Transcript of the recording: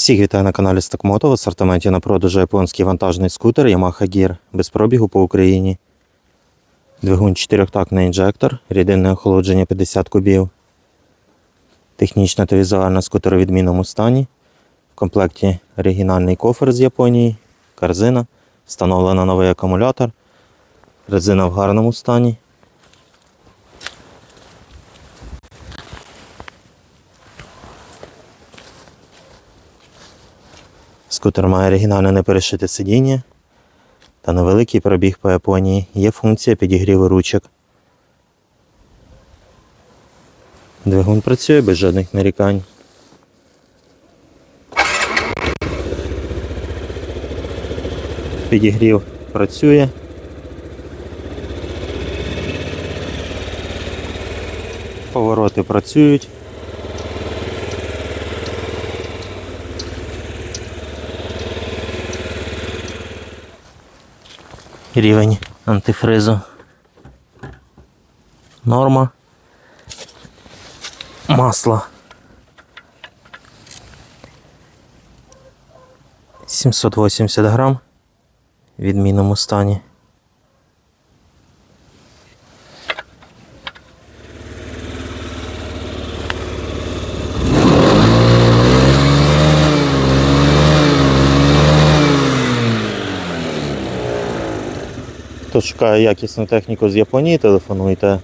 Всіх вітаю на каналі Стокмото. В асортименті на продажу японський вантажний скутер Yamaha Gear без пробігу по Україні. Двигун 4-тактний інжектор, рідинне охолодження 50 кубів. Технічна та візуальна скутер у відмінному стані. В комплекті оригінальний кофер з Японії, корзина, встановлено новий акумулятор, резина в гарному стані. Скутер має оригінальне неперешите сидіння та невеликий пробіг по Японії. Є функція підігріву ручок. Двигун працює без жодних нарікань. Підігрів працює. Повороти працюють. Рівень антифризу. Норма. Масло. 780 грам в відмінному стані. Хто шукає якісну техніку з Японії, телефонуйте